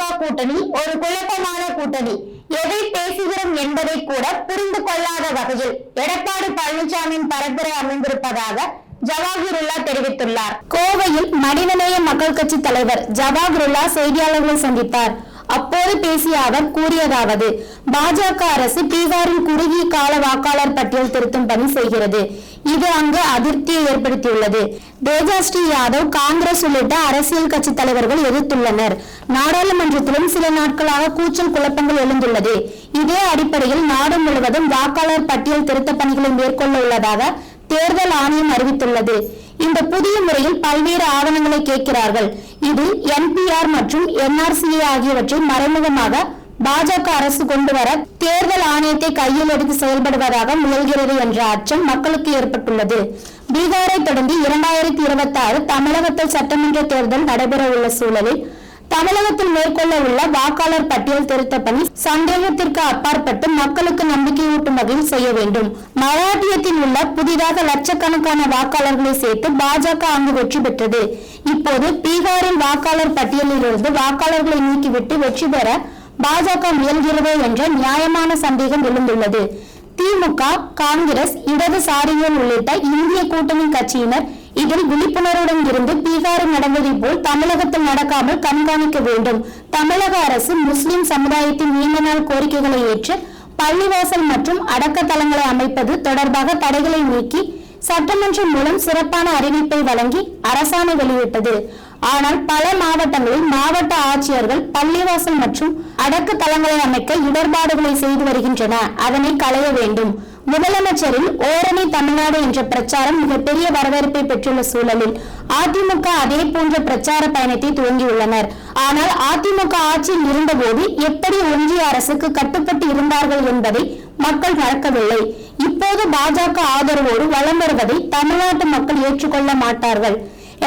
திமுக கூட்டணி ஒரு குழப்பமான கூட்டணி. எதை பேசுகிறோம் என்பதை கூட புரிந்து கொள்ளாத வகையில் எடப்பாடி பழனிசாமியின் பரப்புரை அமைந்திருப்பதாக ஜவாஹிருல்லா தெரிவித்துள்ளார். கோவையில் மனிதநேய மக்கள் கட்சி தலைவர் ஜவாஹிருல்லா செய்தியாளர்களை சந்தித்தார். அப்போது பேசிய அவர் கூறியதாவது பாஜக அரசு பீகாரில் குறுகிய கால வாக்காளர் பட்டியல் திருத்தும் பணி செய்கிறது. இது அங்கு அதிருப்தியை ஏற்படுத்தியுள்ளது. தேஜாஸ்ரீ யாதவ் காங்கிரஸ் உள்ளிட்ட அரசியல் கட்சி தலைவர்கள் எதிர்த்துள்ளனர். நாடாளுமன்றத்திலும் சில நாட்களாக கூச்சல் குழப்பங்கள் எழுந்துள்ளது. இதே அடிப்படையில் நாடு முழுவதும் வாக்காளர் பட்டியல் திருத்த பணிகளை மேற்கொள்ள உள்ளதாக தேர்தல் ஆணையம் அறிவித்துள்ளது. இந்த புதிய முறையில் பல்வேறு ஆவணங்களை கேட்கிறார்கள். இது என்பிஆர் மற்றும் என்ஆர்சிஏ ஆகியவற்றை மறைமுகமாக பாஜக அரசு கொண்டு வர தேர்தல் ஆணையத்தை கையில் எடுத்து செயல்படுவதாக முயல்கிறது என்ற அச்சம் மக்களுக்கு ஏற்பட்டுள்ளது. பீகாரை தொடர்ந்து இரண்டாயிரத்தி இருபத்தி ஆறு தமிழகத்தில் சட்டமன்ற தேர்தல் நடைபெற உள்ள சூழலில் தமிழகத்தில் மேற்கொள்ள உள்ள வாக்காளர் பட்டியல் திருத்த பணி சந்தேகத்திற்கு அப்பாற்பட்டு மக்களுக்கு நம்பிக்கையூட்டும் வகையில் செய்ய வேண்டும். மராட்டியத்தில் உள்ள புதிதாக லட்சக்கணக்கான வாக்காளர்களை சேர்த்து பாஜக அங்கு வெற்றி பெற்றது. இப்போது பீகாரின் வாக்காளர் பட்டியலில் இருந்து வாக்காளர்களை நீக்கிவிட்டு வெற்றி பெற பாஜக முயல்கிறதோ என்ற நியாயமான சந்தேகம் எழுந்துள்ளது. திமுக காங்கிரஸ் இடதுசாரிகள் உள்ளிட்ட இந்திய கூட்டணி கட்சியினர் இதில் விழிப்புணர்வுடன் இருந்து பீகாரில் நடந்ததை போல் தமிழகத்தில் நடக்காமல் கண்காணிக்க வேண்டும். தமிழக அரசு முஸ்லிம் சமுதாயத்தின் நீண்ட நாள் கோரிக்கைகளை ஏற்று பள்ளிவாசல் மற்றும் அடக்கத்தலங்களை அமைப்பது தொடர்பாக தடைகளை நீக்கி சட்டமன்றம் மூலம் சிறப்பான அறிவிப்பை வழங்கி அரசாணை வெளியிட்டது. ஆனால் பல மாவட்டங்களில் மாவட்ட ஆட்சியர்கள் பள்ளிவாசல் மற்றும் அடக்கு தளங்களை அமைக்க இடர்பாடுகளை செய்து வருகின்றன. அதனை களைய வேண்டும். முதலமைச்சரின் ஓரணி தமிழ்நாடு என்ற பிரச்சாரம் மிகப்பெரிய வரவேற்பை பெற்றுள்ள சூழலில் அதிமுக அதே போன்ற பிரச்சார பயணத்தை துவங்கியுள்ளனர். ஆனால் அதிமுக ஆட்சியில் இருந்தபோது எப்படி ஒன்றிய அரசுக்கு கட்டுப்பட்டு இருந்தார்கள் என்பதை மக்கள் மறக்கவில்லை. இப்போது பாஜக ஆதரவோடு வலம் வருவதை தமிழ்நாட்டு மக்கள் ஏற்றுக்கொள்ள மாட்டார்கள்.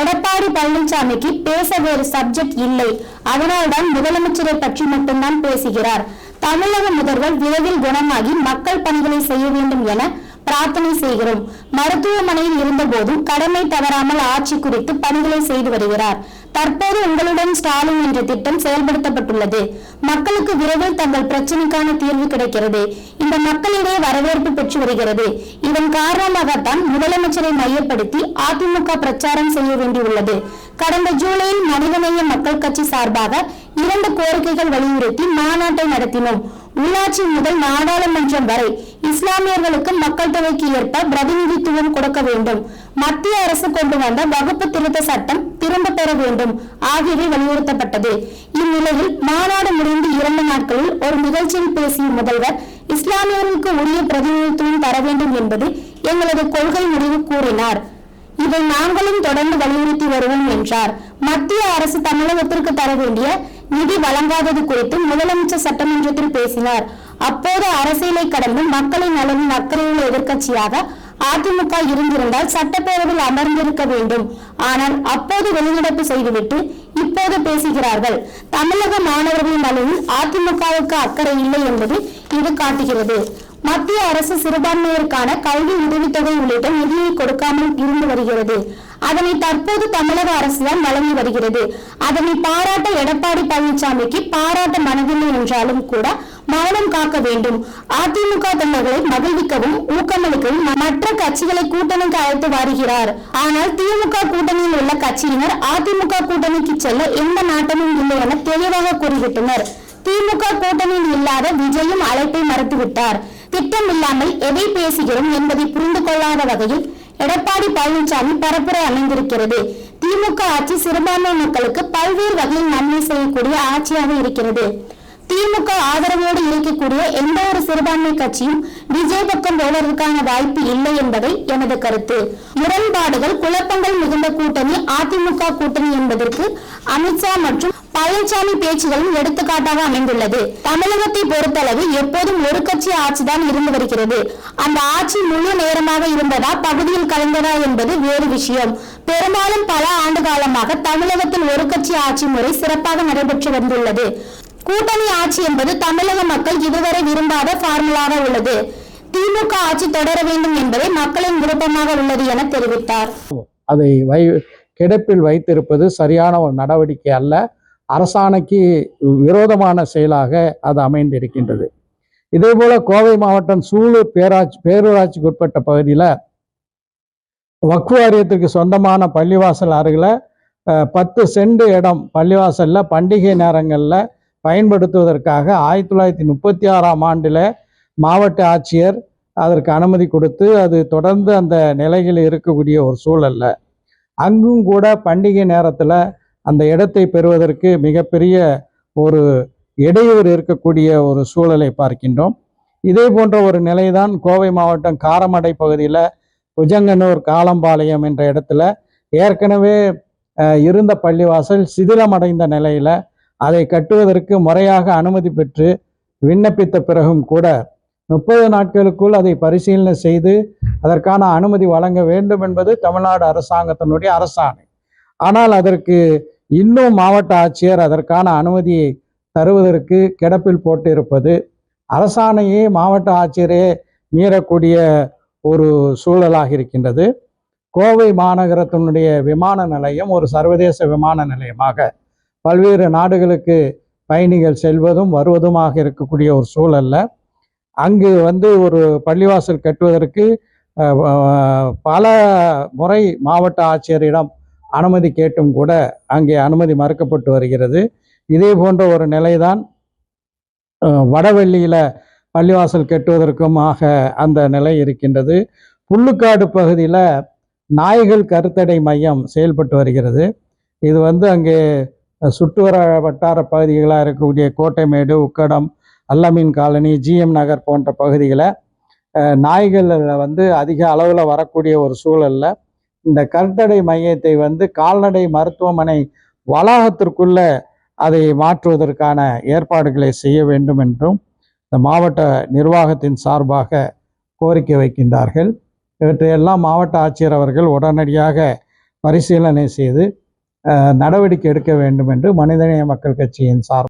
எடப்பாடி பழனிசாமிக்கு பேச வேறு சப்ஜெக்ட் இல்லை. அதனால்தான் முதலமைச்சரை பற்றி மட்டும்தான் பேசுகிறார். தமிழக முதல்வர் விரைவில் குணமாகி மக்கள் பணிகளை செய்ய வேண்டும் என பிரார்த்தனை செய்கிறோம். மருத்துவமனையில் இருந்தபோதும் கடமை தவறாமல் ஆட்சி குறித்து பணிகளை செய்து வருகிறார். தற்போது உங்களுடன் ஸ்டாலின் என்ற திட்டம் செயல்படுத்தப்பட்டுள்ளது. மக்களுக்கு விரைவில் தங்கள் பிரச்சனைக்கான தீர்வு கிடைக்கிறது. இந்த மக்களிடையே வரவேற்பு பெற்று வருகிறது. இதன் காரணமாகத்தான் முதலமைச்சரை மையப்படுத்தி அதிமுக பிரச்சாரம் செய்ய வேண்டியுள்ளது. கடந்த ஜூலையில் மனிதநேய மக்கள் கட்சி சார்பாக இரண்டு கோரிக்கைகள் வலியுறுத்தி மாநாட்டை நடத்தினோம். உள்ளாட்சி முதல் நாடாளுமன்றம் வரை இஸ்லாமியர்களுக்கு மக்கள் தொகைக்கு ஏற்ப பிரதிநிதித்துவம் கொடுக்க வேண்டும். மத்திய அரசு கொண்டு வந்த வகுப்பு திருத்த சட்டம் திரும்ப பெற வேண்டும். ஆகியவை வலியுறுத்தப்பட்டது. இந்நிலையில் மாநாடு முடிந்து இரண்டு நாட்களில் ஒரு நிகழ்ச்சியில் பேசிய முதல்வர் இஸ்லாமியர்களுக்கு உரிய பிரதிநிதித்துவம் தர வேண்டும் என்பது எங்களது கொள்கை முடிவு கூறினார். இதை நாங்களும் தொடர்ந்து வலியுறுத்தி வருவோம் என்றார். மத்திய அரசு தமிழகத்திற்கு தர வேண்டிய நிதி வழங்காதது குறித்து முதலமைச்சர் சட்டமன்றத்தில் பேசினார். அப்போது அரசியலை கடந்து மக்களின் நலனின் அக்கறையுள்ள எதிர்கட்சியாக அதிமுக இருந்திருந்தால் சட்டப்பேரவையில் அமர்ந்திருக்க வேண்டும். ஆனால் அப்போது வெளிநடப்பு செய்துவிட்டு இப்போது பேசுகிறார்கள். தமிழக மாணவர்களின் நலனில் அதிமுகவுக்கு அக்கறை இல்லை என்பது இது காட்டுகிறது. மத்திய அரசு சிறுபான்மையிற்கான கல்வி உதவித்தொகை உள்ளிட்ட நிதியை கொடுக்காமல் இருந்து வருகிறது. அதனை தற்போது தமிழக அரசுதான் வழங்கி வருகிறது. அதனை பாராட்ட எடப்பாடி பழனிசாமிக்கு பாராட்ட மனதில்லை என்றாலும் கூட மௌனம் காக்க வேண்டும். அதிமுக தொண்டர்களை மகிழ்விக்கவும் ஊக்கமளிக்கவும் மற்ற கட்சிகளை கூட்டணிக்கு அழைத்து வருகிறார். ஆனால் திமுக கூட்டணியில் உள்ள கட்சியினர் அதிமுக கூட்டணிக்கு செல்ல எந்த நாட்டமும் இல்லை என தெளிவாக கூறிவிட்டனர். திமுக கூட்டணியில் இல்லாத விஜயும் அழைப்பை மறுத்துவிட்டார். திட்டம் இல்லாமல் எதை பேசுகிறோம் என்பதை புரிந்து கொள்ளாத வகையில் எடப்பாடி பழனிசாமி பரப்புரை அமைந்திருக்கிறது. திமுக ஆட்சி சிறுபான்மை மக்களுக்கு பல்வேறு வகையில் நன்மை செய்யக்கூடிய ஆட்சியாக இருக்கிறது. திமுக ஆதரவோடு இருக்கக்கூடிய எந்த ஒரு சிறுபான்மை கட்சியும் விஜய் பக்கம் போவதற்கான வாய்ப்பு இல்லை என்பதை எனது கருத்து. முரண்பாடுகள் குழப்பங்கள் மிகுந்த கூட்டணி அதிமுக கூட்டணி என்பதற்கு அமித்ஷா மற்றும் பழனிசாமி பேச்சுகளும் எடுத்துக்காட்டாக அமைந்துள்ளது. தமிழகத்தை பொறுத்தளவு எப்போதும் ஒரு கட்சி ஆட்சிதான் இருந்து வருகிறது. அந்த ஆட்சி முழு நேரமாக இருந்ததா பகுதியில் கலந்ததா என்பது வேறு விஷயம். பெரும்பாலும் பல ஆண்டு காலமாக தமிழகத்தில் ஒரு கட்சி ஆட்சி முறை சிறப்பாக நடைபெற்று வந்துள்ளது. கூட்டணி ஆட்சி என்பது தமிழக மக்கள் இதுவரை விரும்பாத பார்முலாக உள்ளது. திமுக ஆட்சி தொடர வேண்டும் என்பதே மக்களின் விருப்பமாக உள்ளது என தெரிவித்தார். அதை வை கிடப்பில் வைத்திருப்பது சரியான ஒரு நடவடிக்கை அல்ல. அரசாணைக்கு விரோதமான செயலாக அது அமைந்திருக்கின்றது. இதேபோல கோவை மாவட்டம் சூலூர் பேராட்சி பேரூராட்சிக்கு உட்பட்ட பகுதியில் வக்ஃபு வாரியத்திற்கு சொந்தமான பள்ளிவாசல் அருகில் பத்து சென்ட் இடம் பள்ளிவாசலில் பண்டிகை நேரங்களில் பயன்படுத்துவதற்காக ஆயிரத்தி தொள்ளாயிரத்தி முப்பத்தி ஆறாம் ஆண்டில் மாவட்ட ஆட்சியர் அதற்கு அனுமதி கொடுத்து அது தொடர்ந்து அந்த நிலையில் இருக்கக்கூடிய ஒரு சூழல்ல. அங்கும் கூட பண்டிகை நேரத்தில் அந்த இடத்தை பெறுவதற்கு மிகப்பெரிய ஒரு இடையூறு இருக்கக்கூடிய ஒரு சூழலை பார்க்கின்றோம். இதே போன்ற ஒரு நிலைதான் கோவை மாவட்டம் காரமடை பகுதியில் புஜங்கனூர் காலம்பாளையம் என்ற இடத்துல ஏற்கனவே இருந்த பள்ளிவாசல் சிதிலமடைந்த நிலையில் அதை கட்டுவதற்கு முறையாக அனுமதி பெற்று விண்ணப்பித்த பிறகும் கூட முப்பது நாட்களுக்குள் அதை பரிசீலனை செய்து அதற்கான அனுமதி வழங்க வேண்டும் என்பது தமிழ்நாடு அரசாங்கத்தினுடைய அரசாணை. ஆனால் அதற்கு இன்னும் மாவட்ட ஆட்சியர் அதற்கான அனுமதியை தருவதற்கு கிடப்பில் போட்டிருப்பது அரசாணையே மாவட்ட ஆட்சியரே மீறக்கூடிய ஒரு சூழலாக இருக்கின்றது. கோவை மாநகரத்தினுடைய விமான நிலையம் ஒரு சர்வதேச விமான நிலையமாக பல்வேறு நாடுகளுக்கு பயணிகள் செல்வதும் வருவதுமாக இருக்கக்கூடிய ஒரு சூழல்ல. அங்கு வந்து ஒரு பள்ளிவாசல் கட்டுவதற்கு பல முறை மாவட்ட ஆட்சியரிடம் அனுமதி கேட்டும் கூட அங்கே அனுமதி மறுக்கப்பட்டு வருகிறது. இதே போன்ற ஒரு நிலைதான் வடவெள்ளியில் பள்ளிவாசல் கட்டுவதற்குமாக அந்த நிலை இருக்கின்றது. புல்லுக்காடு பகுதியில் நாய்கள் கருத்தடை மையம் செயல்பட்டு வருகிறது. இது வந்து அங்கே சுற்றுவர வட்டார பகுதிகளாக இருக்கக்கூடிய கோட்டைமேடு உக்கடம் அல்லமீன் காலனி ஜிஎம் நகர் போன்ற பகுதிகளை நாய்களில் நாய்கள் வந்து அதிக அளவில் வரக்கூடிய ஒரு சூழலில் இந்த கருத்தடை மையத்தை வந்து கால்நடை மருத்துவமனை வளாகத்திற்குள்ள அதை மாற்றுவதற்கான ஏற்பாடுகளை செய்ய வேண்டும் என்றும் இந்த மாவட்ட நிர்வாகத்தின் சார்பாக கோரிக்கை வைக்கின்றார்கள். இவற்றையெல்லாம் மாவட்ட ஆட்சியர் அவர்கள் உடனடியாக பரிசீலனை செய்து நடவடிக்கை எடுக்க வேண்டும் என்று மனிதநேய மக்கள் கட்சியின் சார்பாக